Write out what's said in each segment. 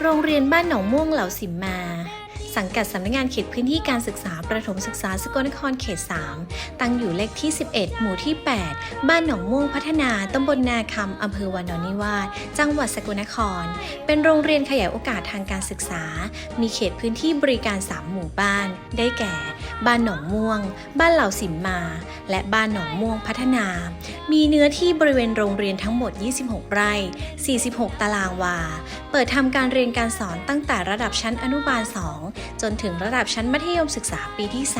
โรงเรียนบ้านหนองม่วงเหล่าสิมมา สังกัดสำนักงานเขตพื้นที่การศึกษาประถมศึกษาสกลนครเขต 3 ตั้งอยู่เลขที่ 11 หมู่ที่ 8 บ้านหนองม่วงพัฒนาตำบลนาคำอำเภอวานอนนิวาสจังหวัดสกลนคร เป็นโรงเรียนขยายโอกาสทางการศึกษา มีเขตพื้นที่บริการ 3 หมู่บ้าน ได้แก่ บ้านหนองม่วง บ้านเหล่าสิมมา และบ้านหนองม่วงพัฒนา มีเนื้อที่บริเวณโรงเรียนทั้งหมด 26 ไร่ 46 ตารางวา เปิดทำการเรียนการสอนตั้งแต่ระดับชั้นอนุบาล 2จนถึงระดับชั้นมัธยมศึกษาปีที่ 3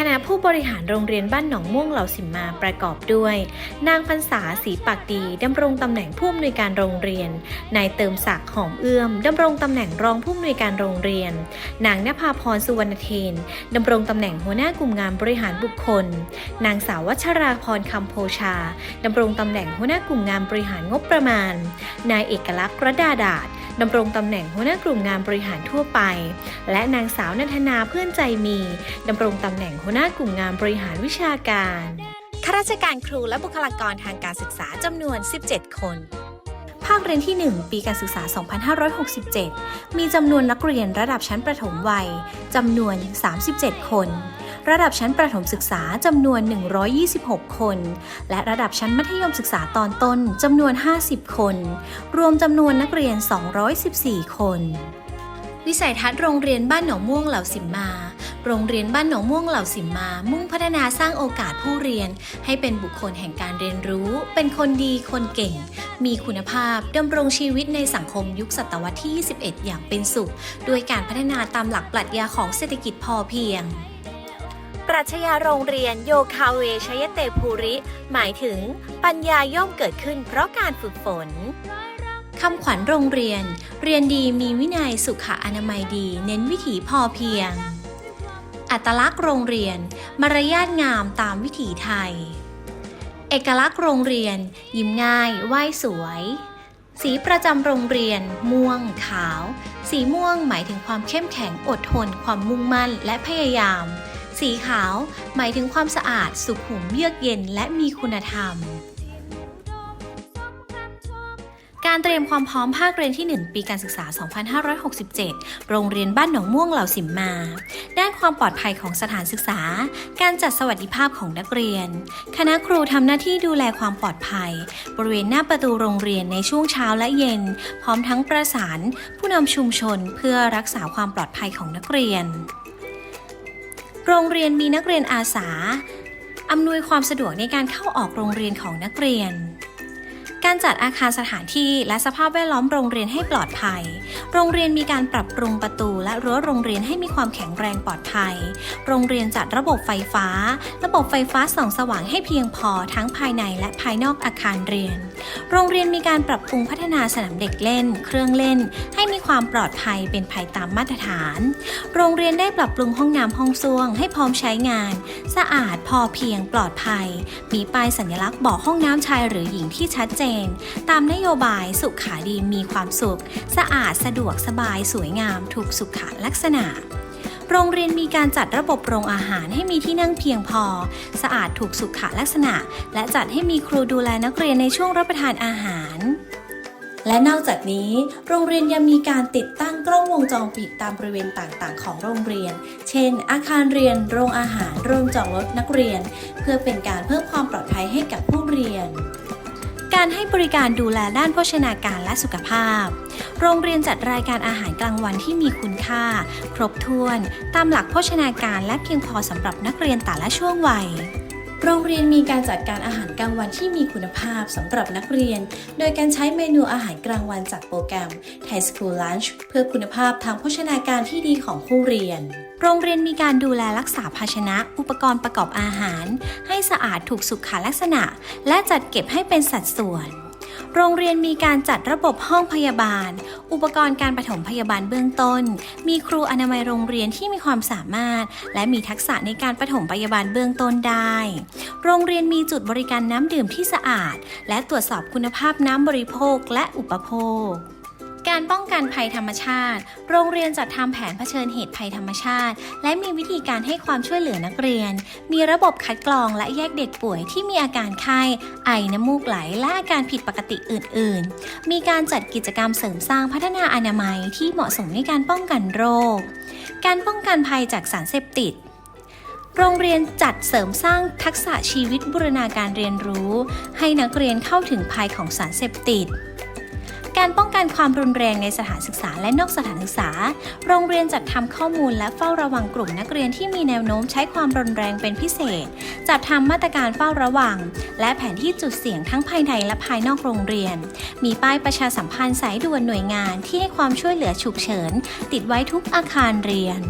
คณะผู้บริหารโรงเรียนบ้านหนองม่วงเหล่าสิมมาประกอบด้วย นางพรรษาศรีปากดีดำรงตำแหน่งผู้อำนวยการโรงเรียน นายเติมศักดิ์หอมเอื้อมดำรงตำแหน่งรองผู้อำนวยการโรงเรียน นางนภาพรสุวรรณเทนดำรงตำแหน่งหัวหน้ากลุ่มงานบริหารบุคคล นางสาววัชราพรคำโพชาดำรงตำแหน่งหัวหน้ากลุ่มงานบริหารงบประมาณ นายเอกลักษณ์ระดาดาษ ดำรงตำแหน่งหัวหน้ากลุ่มงานบริหารทั่วไป และนางสาวนันทนาเพื่อนใจมีดำรงตำแหน่งหัวหน้ากลุ่มงานบริหารวิชาการข้าราชการครูและบุคลากรทางการศึกษาจำนวน 17 คนภาคเรียนที่ 1 ปีการศึกษา 2567 มีจำนวนนักเรียนระดับชั้นประถมวัยจำนวน 37 คน ระดับชั้นประถมศึกษาจำนวน 126 คน และระดับชั้นมัธยมศึกษาตอนต้นจำนวน 50 คน รวมจำนวนนักเรียน 214 คน วิสัยทัศน์โรงเรียนบ้านหนองม่วงเหล่าสิมมาโรงเรียนบ้านหนองม่วงเหล่าสิมมา มุ่งพัฒนาสร้างโอกาสผู้เรียน ให้เป็นบุคคลแห่งการเรียนรู้ เป็นคนดี คนเก่ง มีคุณภาพ ดำรงชีวิตในสังคมยุคศตวรรษที่ 21 อย่างเป็นสุข ด้วยการพัฒนาตามหลักปรัชญาของเศรษฐกิจพอเพียง รัชญาโรงเรียนโยคาเวชยเตภูริ หมายถึงปัญญาย่อมเกิดขึ้นเพราะการฝึกฝนคำขวัญโรงเรียน เรียนดีมีวินัยสุขอนามัยดี เน้นวิถีพอเพียง อัตลักษณ์โรงเรียน มารยาทงามตามวิถีไทย เอกลักษณ์โรงเรียน ยิ้มง่ายไหว้สวย สีประจำโรงเรียน ม่วง ขาว สีม่วงหมายถึงความเข้มแข็งอดทน ความมุ่งมั่นและพยายาม สีขาวหมายถึงความสะอาดสุขุมเยือกเย็นและมีคุณธรรม การเตรียมความพร้อมภาคเรียนที่ 1 ปีการศึกษา 2567 โรงเรียนบ้านหนองม่วงเหล่าสิมมา ด้านความปลอดภัยของสถานศึกษา การจัดสวัสดิภาพของนักเรียน คณะครูทำหน้าที่ดูแลความปลอดภัย บริเวณหน้าประตูโรงเรียนในช่วงเช้าและเย็น พร้อมทั้งประสาน ผู้นำชุมชนเพื่อรักษาความปลอดภัยของนักเรียน โรงเรียนมีนักเรียนอาสา อำนวยความสะดวกในการเข้าออกโรงเรียนของนักเรียน การจัดอาคารสถานที่และสภาพแวดล้อมโรงเรียนให้ปลอดภัย โรงเรียนมีการปรับปรุงประตูและรั้วโรงเรียนให้มีความแข็งแรงปลอดภัย โรงเรียนจัดระบบไฟฟ้า ระบบไฟฟ้าส่องสว่างให้เพียงพอทั้งภายในและภายนอกอาคารเรียน โรงเรียนมีการปรับปรุงพัฒนาสนามเด็กเล่น เครื่องเล่น ให้มีความปลอดภัยเป็นภายตามมาตรฐาน โรงเรียนได้ปรับปรุงห้องน้ำห้องส้วมให้พร้อมใช้งาน สะอาดพอเพียงปลอดภัย มีป้ายสัญลักษณ์บอกห้องน้ำชายหรือหญิงที่ชัดเจนตามนโยบายสุขาดีมีความสุข สะอาดสะดวกสบายสวยงาม ถูกสุขลักษณะ โรงเรียนมีการจัดระบบโรงอาหารให้มีที่นั่งเพียงพอ สะอาดถูกสุขลักษณะ และจัดให้มีครูดูแลนักเรียนในช่วงรับประทานอาหารและนอกจากนี้ โรงเรียนยังมีการติดตั้งกล้องวงจรปิดตามบริเวณต่างๆ ของโรงเรียน เช่น อาคารเรียน โรงอาหาร โรงจอดรถนักเรียน เพื่อเป็นการเพิ่มความปลอดภัยให้กับผู้เรียน การให้บริการดูแลด้านโภชนาการและสุขภาพ โรงเรียนจัดรายการอาหารกลางวันที่มีคุณค่า ครบถ้วน ตามหลักโภชนาการและเพียงพอสำหรับนักเรียนแต่ละช่วงวัย โรงเรียนมีการจัดการอาหารกลางวันที่มีคุณภาพสำหรับนักเรียน โดยการใช้เมนูอาหารกลางวันจากโปรแกรม Thai School Lunch เพื่อคุณภาพทางโภชนาการที่ดีของผู้เรียน โรงเรียนมีการดูแลรักษาภาชนะ อุปกรณ์ประกอบอาหาร ให้สะอาดถูกสุขลักษณะ และจัดเก็บให้เป็นสัดส่วน โรงเรียนมีการจัดระบบห้องพยาบาล อุปกรณ์การปฐมพยาบาลเบื้องต้น มีครูอนามัยโรงเรียนที่มีความสามารถ และมีทักษะในการปฐมพยาบาลเบื้องต้นได้ โรงเรียนมีจุดบริการน้ำดื่มที่สะอาด และตรวจสอบคุณภาพน้ำบริโภคและอุปโภค การป้องกันภัยธรรมชาติ โรงเรียนจัดทำแผนเผชิญเหตุภัยธรรมชาติ และมีวิธีการให้ความช่วยเหลือนักเรียน มีระบบคัดกรองและแยกเด็กป่วยที่มีอาการไข้ ไอน้ำมูกไหล และอาการผิดปกติอื่น ๆ มีการจัดกิจกรรมเสริมสร้างพัฒนาอนามัยที่เหมาะสมในการป้องกันโรค การป้องกันภัยจากสารเสพติดโรงเรียนจัดเสริมสร้างทักษะชีวิตบูรณาการเรียนรู้ ให้นักเรียนเข้าถึงภัยของสารเสพติด การป้องกันความรุนแรงในสถานศึกษาและนอกสถานศึกษา โรงเรียนจัดทำข้อมูลและเฝ้าระวังกลุ่มนักเรียนที่มีแนวโน้มใช้ความรุนแรงเป็นพิเศษ จัดทำมาตรการเฝ้าระวัง และแผนที่จุดเสี่ยงทั้งภายในและภายนอกโรงเรียน มีป้ายประชาสัมพันธ์สายด่วนหน่วยงานที่ให้ความช่วยเหลือฉุกเฉิน ติดไว้ทุกอาคารเรียน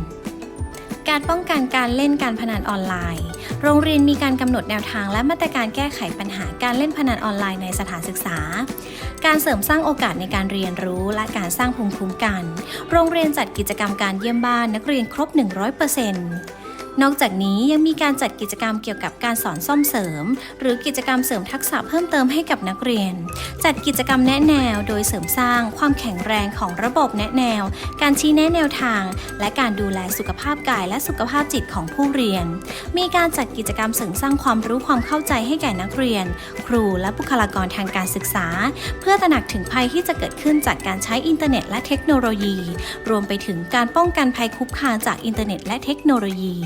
การป้องกันการเล่นการพนันออนไลน์ โรงเรียนมีการกำหนดแนวทางและมาตรการแก้ไขปัญหาการเล่นพนันออนไลน์ในสถานศึกษา การเสริมสร้างโอกาสในการเรียนรู้และการสร้างภูมิคุ้มกัน โรงเรียนจัดกิจกรรมการเยี่ยมบ้านนักเรียนครบ 100% นอกจากนี้ยังมีการจัดกิจกรรมเกี่ยวกับการสอนซ่อมเสริม หรือกิจกรรมเสริมทักษะเพิ่มเติมให้กับนักเรียน จัดกิจกรรมแนะแนวโดยเสริมสร้างความแข็งแรงของระบบแนะแนว การชี้แนะแนวทาง และการดูแลสุขภาพกายและสุขภาพจิตของผู้เรียน มีการจัดกิจกรรมเสริมสร้างความรู้ความเข้าใจให้แก่นักเรียน ครูและบุคลากรทางการศึกษา เพื่อตระหนักถึงภัยที่จะเกิดขึ้นจากการใช้อินเทอร์เน็ตและเทคโนโลยี รวมไปถึงการป้องกันภัยคุกคามจากอินเทอร์เน็ตและเทคโนโลยี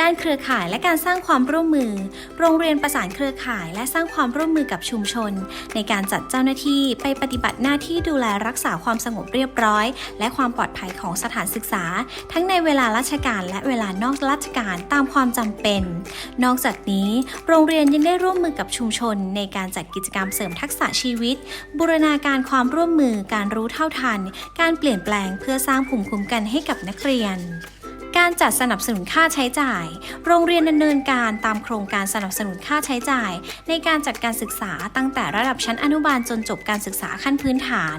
ด้านเครือข่ายและการสร้างความร่วมมือ โรงเรียนประสานเครือข่ายและสร้างความร่วมมือกับชุมชน ในการจัดเจ้าหน้าที่ไปปฏิบัติหน้าที่ดูแลรักษาความสงบเรียบร้อย และความปลอดภัยของสถานศึกษา ทั้งในเวลาราชการและเวลานอกราชการตามความจำเป็น นอกจากนี้ โรงเรียนยังได้ร่วมมือกับชุมชน ในการจัดกิจกรรมเสริมทักษะชีวิต บูรณาการความร่วมมือการรู้เท่าทัน การเปลี่ยนแปลงเพื่อสร้างภูมิคุ้มกันให้กับนักเรียน การจัดสนับสนุนค่าใช้จ่าย โรงเรียนดำเนินการตามโครงการสนับสนุนค่าใช้จ่าย ในการจัดการศึกษาตั้งแต่ระดับชั้นอนุบาลจนจบการศึกษาขั้นพื้นฐาน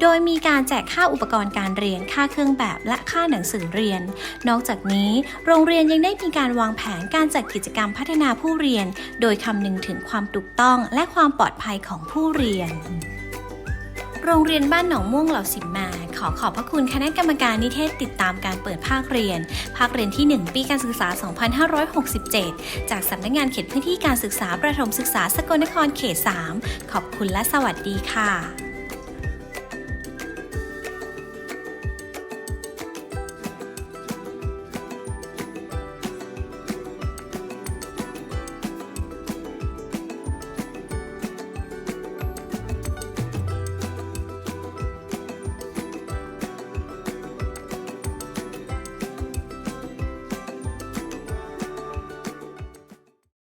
โดยมีการแจกค่าอุปกรณ์การเรียน ค่าเครื่องแบบและค่าหนังสือเรียน นอกจากนี้ โรงเรียนยังได้มีการวางแผนการจัดกิจกรรมพัฒนาผู้เรียน โดยคำนึงถึงความถูกต้องและความปลอดภัยของผู้เรียน โรงเรียนบ้านหนองม่วงเหล่าสิมมา ขอขอบพระคุณคณะกรรมการนิเทศติดตามการเปิดภาคเรียน ภาคเรียนที่ 1 ปีการศึกษา 2567 จากสำนักงานเขตพื้นที่การศึกษาประถมศึกษาสกลนครเขต 3 ขอบคุณและสวัสดีค่ะ